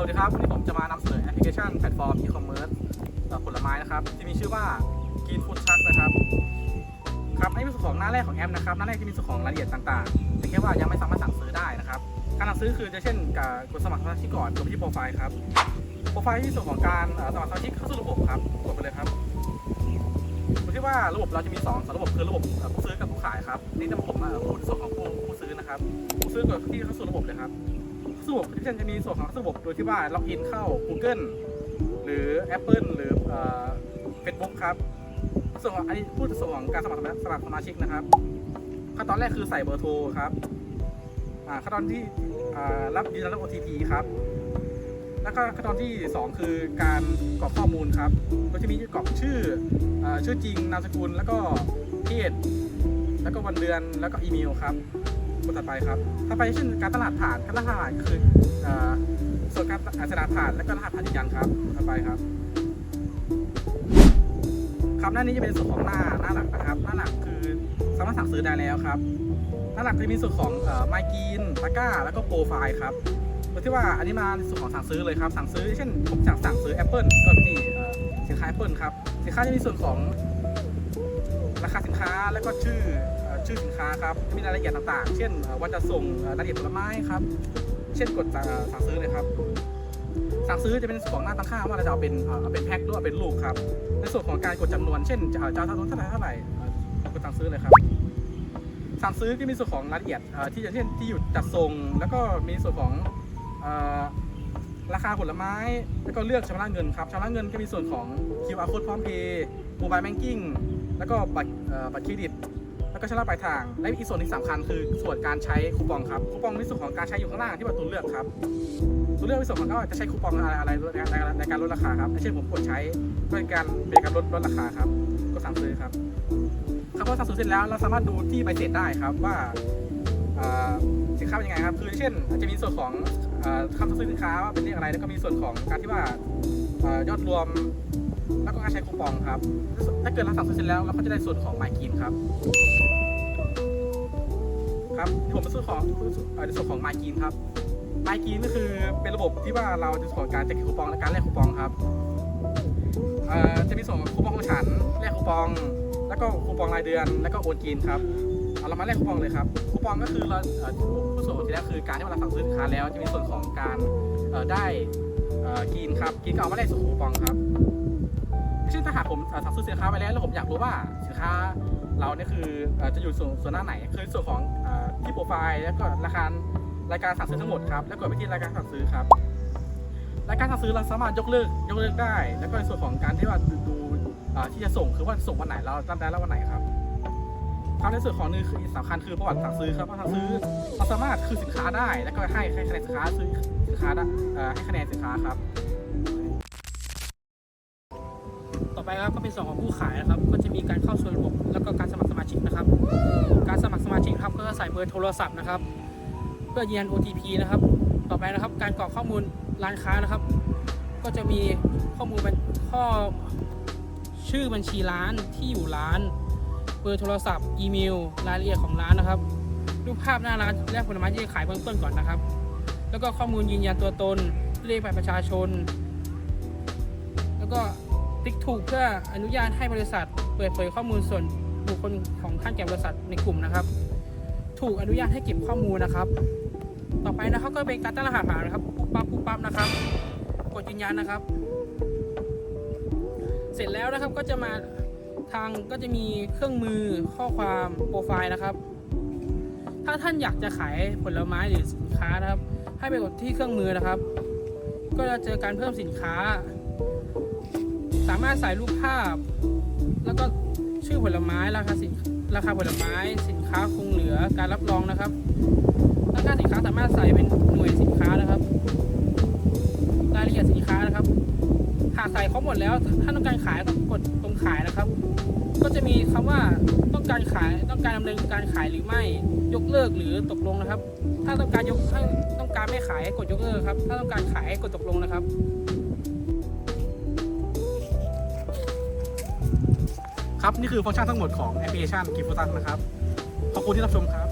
สวัสดีครับวันนี้ผมจะมานำเสนอแอปพลิเคชันแพลตฟอร์มอีคอมเมิร์ซผลไม้นะครับ ที่มีชื่อว่า Green Food Truck นะครับครับในส่วนของหน้าแรกของแอปนะครับหน้าแรกจะมีส่วนของรายละเอียดต่างๆแต่แค่ว่ายังไม่สามารถสั่งซื้อได้นะครับการสั่งซื้อคือจะเช่นการกดสมัครสมาชิกก่อนกดไปที่โปรไฟล์ครับโปรไฟล์ที่ส่วนของการสมัครสมาชิกเข้าสู่ระบบครับกดไปเลยครับดูที่ว่าระบบเราจะมี2องสองระบบคือระบบผู้ซื้อกับผู้ขายครับนี่จะผมเอ่อพูดส่วนของผู้ผู้ซื้อนะครับผู้ซื้อกดที่เข้าสู่ระบบเลยครับ ระบบที่จะมีส่วนของระบบโดยที่ว่าล็อกอินเข้า Google หรือ Apple หรือเฟซบุ๊กครับส่วนของอันนี้พูดส่วนของการสมัครสมัครสมาชิกนะครับขั้นตอนแรกคือใส่เบอร์โทรครับขั้นตอนที่รับยืนยันรับ OTP ครับ แล้วก็ขั้นตอนที่ 2 คือการกรอกข้อมูลครับโดยจะมีกรอกชื่ออชื่อจริงนามสกุลแล้วก็เพศแล้วก็วันเดือนแล้วก็อีเมลครับ กดถัดไปครับถัดไปเช่นการตลาดผ่านการตลาดผ่านคือส่วนการตลาดผ่านและก็รหัสผ่านยืนยันครับถัดไปครับครับหน้านี้จะเป็นส่วนของหน้าหน้าหลักนะครับ หน้าหลักคือสามารถสั่งซื้อได้แล้วครับ หน้าหลักจะมีส่วนของไมกีนตะก้า แล้วก็โปรไฟล์ครับโดยที่ว่าอันนี้มาในส่วนของสั่งซื้อเลยครับ สั่งซื้อ เช่นผมอยากสั่งซื้อ Apple ก็ที่สินค้า Apple ครับ สินค้าจะมีส่วนของราคาสินค้าแล้วก็ชื่อ ชื่อสินค้าครับจะมีรายละเอียดต่างๆ เช่นเอ่อวันจะส่งรายละเอียดผลไม้ครับ เช่นกดสั่งซื้อเลยครับ สั่งซื้อจะเป็นส่วนของหน้าตั้งค่าว่าเราจะเอาเป็นเอาเป็นแพ็คหรือเอาเป็นลูกครับ ในส่วนของการกดจำนวน เช่นจะเอาจะเอาเท่าไหร่เท่าไหร่กดสั่งซื้อเลยครับ สั่งซื้อก็มีส่วนของรายละเอียดที่อย่างเช่นที่อยู่จัดส่ง แล้วก็มีส่วนของราคาผลไม้ แล้วก็เลือกชำระเงินครับชำระเงินก็มีส่วนของ QR code พร้อมเพย์โมบายแบงกิ้งแล้วก็บัตรบัตรเครดิต แล้วก็ชำระปลายทาง และอีกส่วนที่สำคัญคือส่วนการใช้คูปองครับ คูปองในส่วนของการใช้อยู่ข้างล่างที่ว่าตัวเลือกครับตัวเลือกในส่วนของก็จะใช้คูปองอะไรอะไรในในในการลดราคาครับเช่นผมกดใช้เป็นการเป็นการลดลดราคาครับก็สั่งซื้อครับครับพอสั่งซื้อเสร็จแล้วเราสามารถดูที่ใบเสร็จได้ครับว่าสินค้าเป็นยังไงครับ คือเช่นอาจจะมีส่วนของคำสั่งซื้อสินค้าว่าเป็นเลขอะไร แล้วก็มีส่วนของการที่ว่ายอดรวม แล้วก็การใช้คูปองครับ ถ้าเกิดเราสั่งซื้อเสร็จแล้วเราก็จะได้ส่วนของ My g r e e n ครับ ครับที่ผมเป็นส่วนของเอ่อในส่วนของ My g r e e n ครับ My g r e e n ก็คือเป็นระบบที่ว่าเราจะส่วนการแจกคูปองและการแลกคูปองครับจะมีส่วนของคูปองของฉันแลกคูปอง แล้วก็คูปองรายเดือน แล้วก็โอนกินครับเอาเรามาแลกคูปองเลยครับคูปองก็คือเราผู้ส่วนที่แรกคือการที่เราสั่งซื้อสินค้าแล้ว จะมีส่วนของการได้เอ่อกินครับกินก็เอามาแลกส่วนของคูปองครับ เช่นถ้าหากผมสั่งซื้อสินค้าไปแล้วแล้วผมอยากรู้ว่าสินค้าเราเนี่ยคือจะอยู่ส่วนส่วนหน้าไหน คือส่วนของอที่โปรไฟล์แล้วก็ราคารายการสั่งซื้อทั้งหมดครับแล้วกดไปที่รายการสั่งซื้อครับรายการสั่งซื้อเราสามารถยกเลิกยกเลิกได้ แล้วก็ในส่วนของการที่ว่าดูที่จะส่งคือว่าส่งวันไหนเราจำได้แล้ววันไหนครับครับในส่วนของนึงคือสำคัญคือประวัติสั่งซื้อครับว่าสั่งซื้อเราสามารถคือสินค้าได้ แล้วก็ให้คะแนนสินค้าซื้อสินค้าได้ให้คะแนนสินค้าครับ ไปครับก็เป็นส่วนของผู้ขายนะครับ ก็จะมีการเข้าสู่ระบบแล้วก็การสมัครสมาชิกนะครับ การสมัครสมาชิกครับก็ใส่เบอร์โทรศัพท์นะครับ เพื่อยืนยัน OTP นะครับ ต่อไปนะครับการกรอกข้อมูลร้านค้านะครับ ก็จะมีข้อมูลเป็นข้อชื่อบัญชีร้านที่อยู่ร้าน เบอร์โทรศัพท์ อีเมล รายละเอียดของร้านนะครับรูปภาพหน้าร้านและผลไม้ที่จะขายเบื้องต้นก่อนนะครับ แล้วก็ข้อมูลยืนยันตัวตนเลขบัตรประชาชน แล้วก็ ติ๊กถูกเพื่ออนุญาตให้บริษัท เปิดเผยข้อมูลส่วนบุคคลของท่านแก่บริษัทในกลุ่มนะครับ ถูกอนุญาตให้เก็บข้อมูลนะครับ ต่อไปนะครับก็เป็นการตั้งรหัสผ่านนะครับปุ๊บปั๊บปุ๊บปั๊บนะครับ กดยืนยันนะครับ เสร็จแล้วนะครับก็จะมาทางก็จะมีเครื่องมือข้อความโปรไฟล์นะครับ ถ้าท่านอยากจะขายผลไม้หรือสินค้านะครับ ให้ไปกดที่เครื่องมือนะครับ ก็จะเจอการเพิ่มสินค้า สามารถใส่รูปภาพ แล้วก็ชื่อผลไม้ราคาสินราคาผลไม้สินค้าคงเหลือการรับรองนะครับราคาสินค้าสามารถใส่เป็นหน่วยสินค้านะครับ รายละเอียดสินค้านะครับ หากใส่ครบหมดแล้วถ้าต้องการขายก็กดตรงขายนะครับ ก็จะมีคำว่าต้องการขายต้องการดำเนินการขายหรือไม่ยกเลิกหรือตกลงนะครับ ถ้าต้องการยกถ้าต้องการไม่ขายกดยกเลิกครับ ถ้าต้องการขายกดตกลงนะครับ ครับ นี่คือฟังก์ชันทั้งหมดของแอปพลิเคชันกิฟต์ตันนะครับ ขอบคุณที่รับชมครับ